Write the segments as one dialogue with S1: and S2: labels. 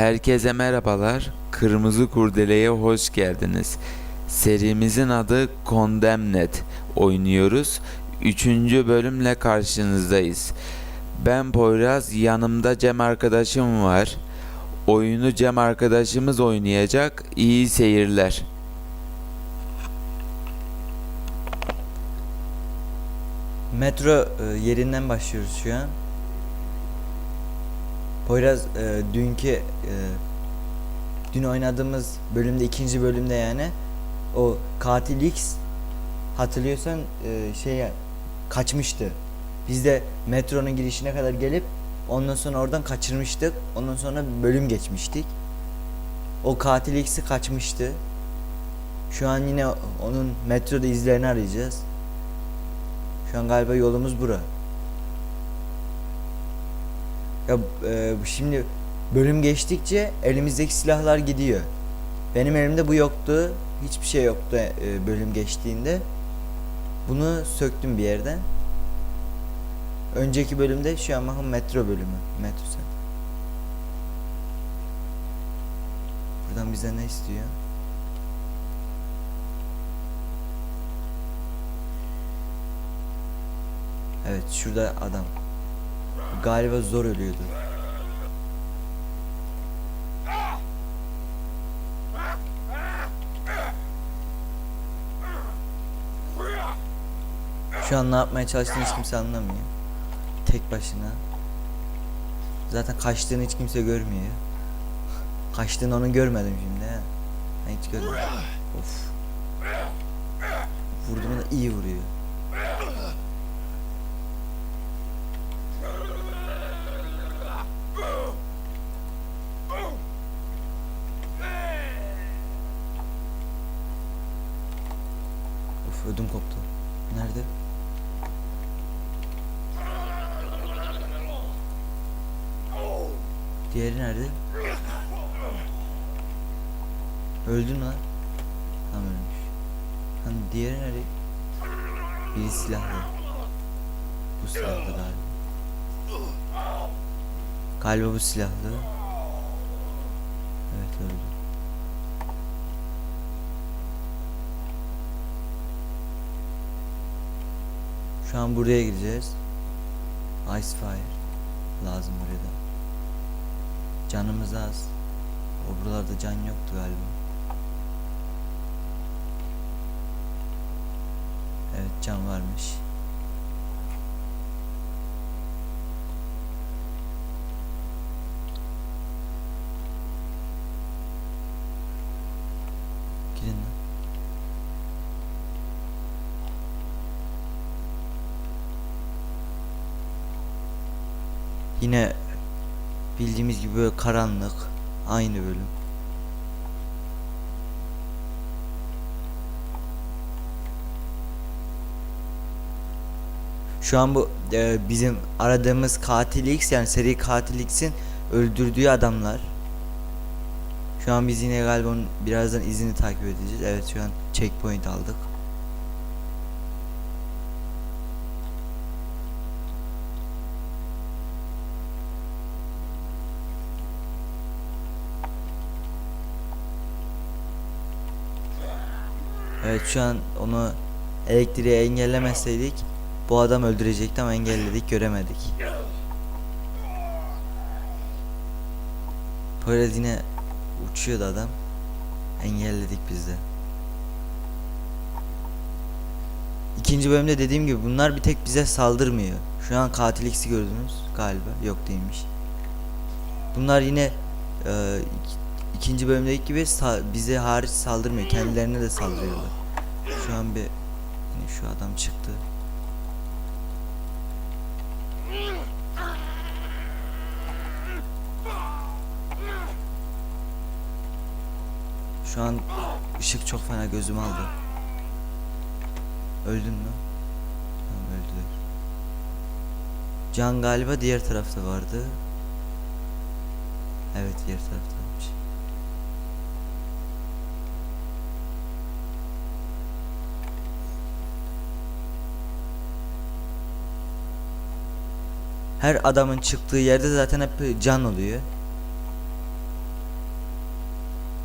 S1: Herkese merhabalar. Kırmızı Kurdele'ye hoş geldiniz. Serimizin adı Condemned oynuyoruz. Üçüncü bölümle karşınızdayız. Ben Poyraz, yanımda Cem arkadaşım var. Oyunu Cem arkadaşımız oynayacak. İyi seyirler.
S2: Metro e, yerinden başlıyoruz şu an. Poyraz e, dünkü e, dün oynadığımız bölümde ikinci bölümde yani o katil X hatırlıyorsan e, şeye kaçmıştı. Biz de metronun girişine kadar gelip ondan sonra oradan kaçırmıştık. Ondan sonra bölüm geçmiştik. O katil X'i kaçmıştı. Şu an yine onun metroda izlerini arayacağız. Şu an galiba yolumuz bura. Ya e, şimdi bölüm geçtikçe elimizdeki silahlar gidiyor. Benim elimde bu yoktu. Hiçbir şey yoktu e, bölüm geçtiğinde. Bunu söktüm bir yerden. Önceki bölümde şu an bakın metro bölümü. Metro sen. Buradan bize ne istiyor? Evet şurada adam. Galiba zor ölüyordu. Şu an ne yapmaya çalıştığını hiç kimse anlamıyor. Tek başına. Zaten kaçtığını hiç kimse görmüyor. Kaçtığını onu görmedim şimdi. Ben hiç görmedim. Of. Vurduğunda da iyi vuruyor. Ödüm koptu. Nerede? Diğeri nerede? Öldün mü lan? Tam ölmüş. Hani diğeri nerede? Biri silahlı. Bu silahlı galiba. Galiba bu silahlı. Evet öldü. Şu an buraya gideceğiz. Ice Fire lazım buraya da. Canımız az. O buralarda can yoktu galiba. Evet can varmış. Gidin lan. Yine bildiğimiz gibi böyle karanlık. Aynı bölüm. Şu an bu e, bizim aradığımız katil X yani seri katil X'in öldürdüğü adamlar. Şu an biz yine galiba onun birazdan izini takip edeceğiz. Evet şu an checkpoint aldık. Evet şu an onu elektriği engellemeseydik bu adam öldürecekti ama engelledik göremedik. Poyraz yine uçuyordu adam. Engelledik biz de. İkinci bölümde dediğim gibi bunlar bir tek bize saldırmıyor. Şu an katil X'i gördünüz galiba. Yok değilmiş. Bunlar yine e, ik- ikinci bölümdeki gibi bize hariç saldırmıyor. Kendilerine de saldırıyorlar. Şu an bir yine şu adam çıktı. Şu an ışık çok fena gözümü aldı. Öldün mü? Tamam öldüler. Can galiba diğer tarafta vardı. Evet diğer taraftaymış. Her adamın çıktığı yerde zaten hep can oluyor.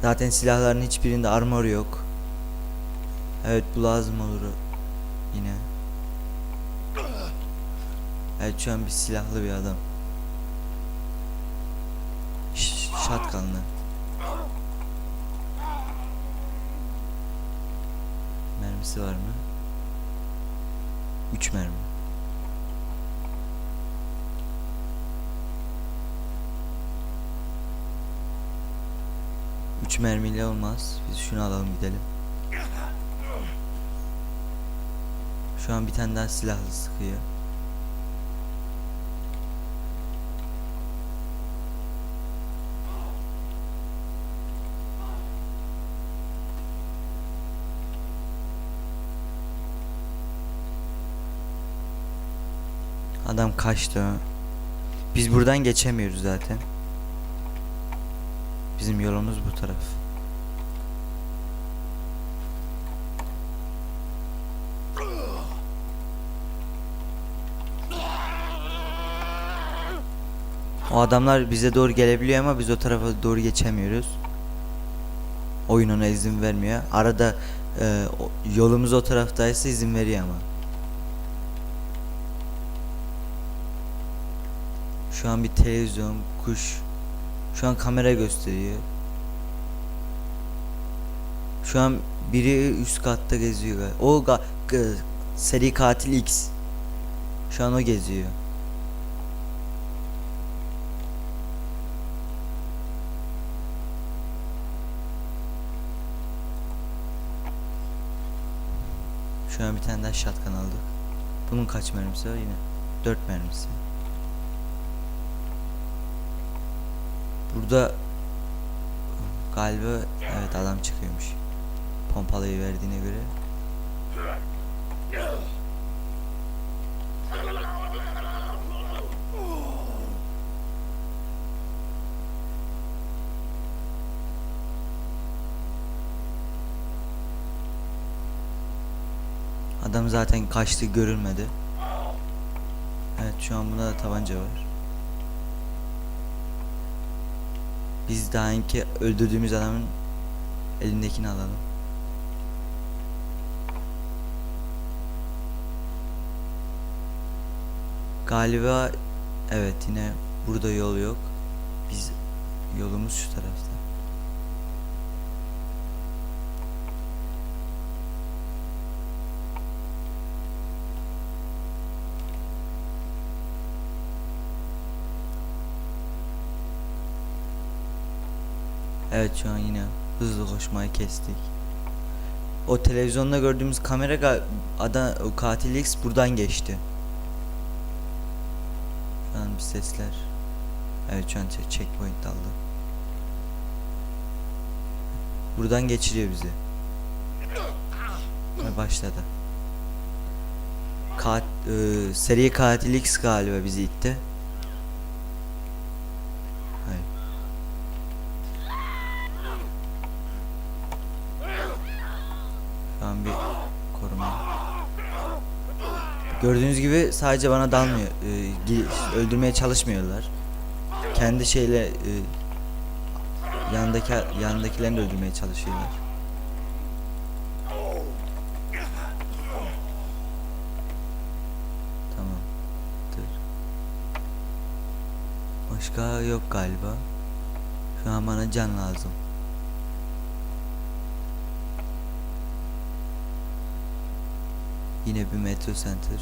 S2: Zaten silahların hiçbirinde armor yok. Evet bu lazım olur yine. Evet şu an bir silahlı bir adam. Ş shotgunlı. Mermisi var mı? 3 mermi. Üç mermiyle olmaz. Biz şunu alalım gidelim. Şu an bir tane daha silahlı sıkıyor. Adam kaçtı. Biz buradan geçemiyoruz zaten. Bizim yolumuz bu taraf. O adamlar bize doğru gelebiliyor ama biz o tarafa doğru geçemiyoruz. Oyun ona izin vermiyor. Arada e, yolumuz o taraftaysa izin veriyor ama. Şu an bir televizyon, kuş. Şu an kamera gösteriyor. Şu an biri üst katta geziyor. O ga- seri katil X. Şu an o geziyor. Şu an bir tane daha shotgun aldık. Bunun kaç mermisi var yine? 4 mermisi. Burada galiba evet adam çıkıyormuş. Pompalıyı verdiğine göre. Adam zaten kaçtı görülmedi. Evet şu an bunda da tabanca var. Biz daha önce öldürdüğümüz adamın elindekini alalım. Galiba evet yine burada yol yok. Biz yolumuz şu tarafta. Evet şu an yine hızlı koşmayı kestik. O televizyonda gördüğümüz kamera ada katil X buradan geçti. Şu an bir sesler. Evet şu an check- checkpoint aldı. Buradan geçiriyor bizi. Ve başladı. Kat, e, seri katil X galiba bizi itti. Hayır. Şu an bir koruma. Gördüğünüz gibi sadece bana dalmıyor. e, öldürmeye çalışmıyorlar. Kendi şeyle e, yanındaki yanındakilerini de öldürmeye çalışıyorlar. Tamamdır. Başka yok galiba. Şu an bana can lazım. Yine bir Metro Center.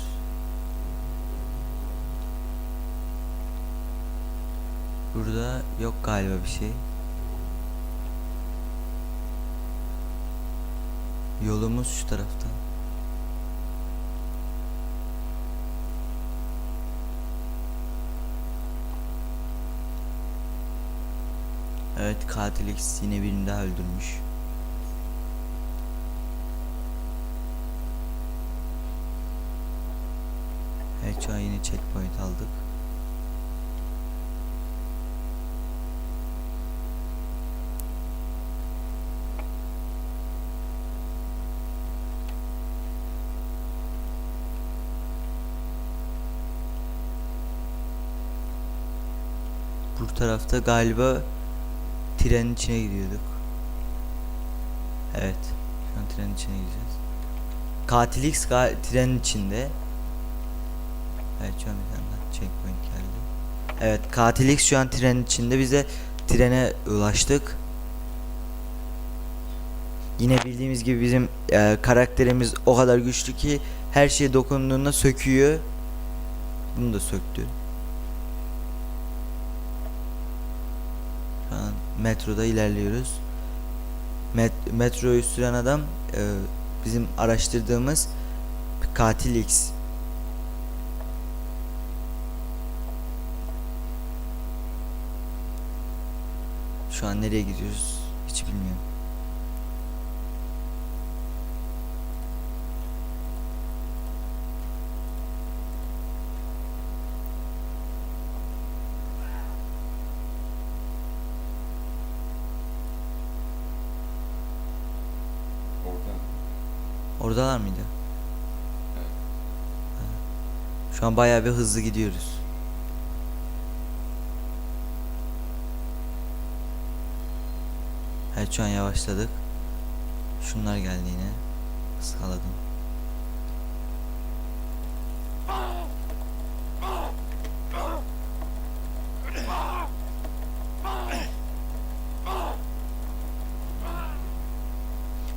S2: Burada yok galiba bir şey. Yolumuz şu tarafta. Evet katil X yine birini daha öldürmüş. An yine checkpoint aldık. Bu tarafta galiba trenin içine gidiyorduk. Evet. Şu an trenin içine gireceğiz. Katil X trenin içinde. Evet şu an bir tane checkpoint geldi. Evet Katil şu an trenin içinde. Biz de trene ulaştık. Yine bildiğimiz gibi bizim e, karakterimiz o kadar güçlü ki her şeye dokunduğunda söküyor. Bunu da söktü. Şu an metroda ilerliyoruz. Met- metroyu süren adam e, bizim araştırdığımız katil X. Şu an nereye gidiyoruz hiç bilmiyorum.
S1: Orada.
S2: Oradalar mıydı? Ha. Şu an bayağı bir hızlı gidiyoruz. Evet şu an yavaşladık. Şunlar geldi yine. Iskaladım.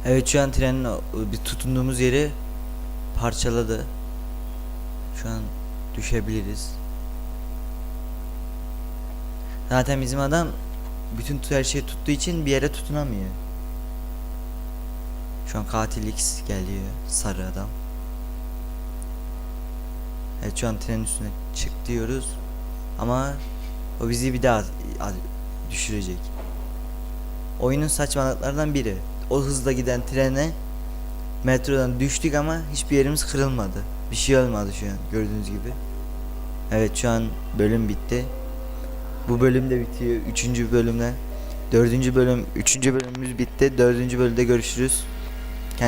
S2: Evet şu an trenin bir tutunduğumuz yeri parçaladı. Şu an düşebiliriz. Zaten bizim adam bütün her şeyi tuttuğu için bir yere tutunamıyor. Şu an katil X geliyor. Sarı adam. Evet şu an trenin üstüne çık diyoruz. Ama o bizi bir daha düşürecek. Oyunun saçmalıklardan biri. O hızla giden trene metrodan düştük ama hiçbir yerimiz kırılmadı. Bir şey olmadı şu an gördüğünüz gibi. Evet şu an bölüm bitti. Bu bölüm de bitiyor. Üçüncü bölümle. Dördüncü bölüm, üçüncü bölümümüz bitti. Dördüncü bölümde görüşürüz.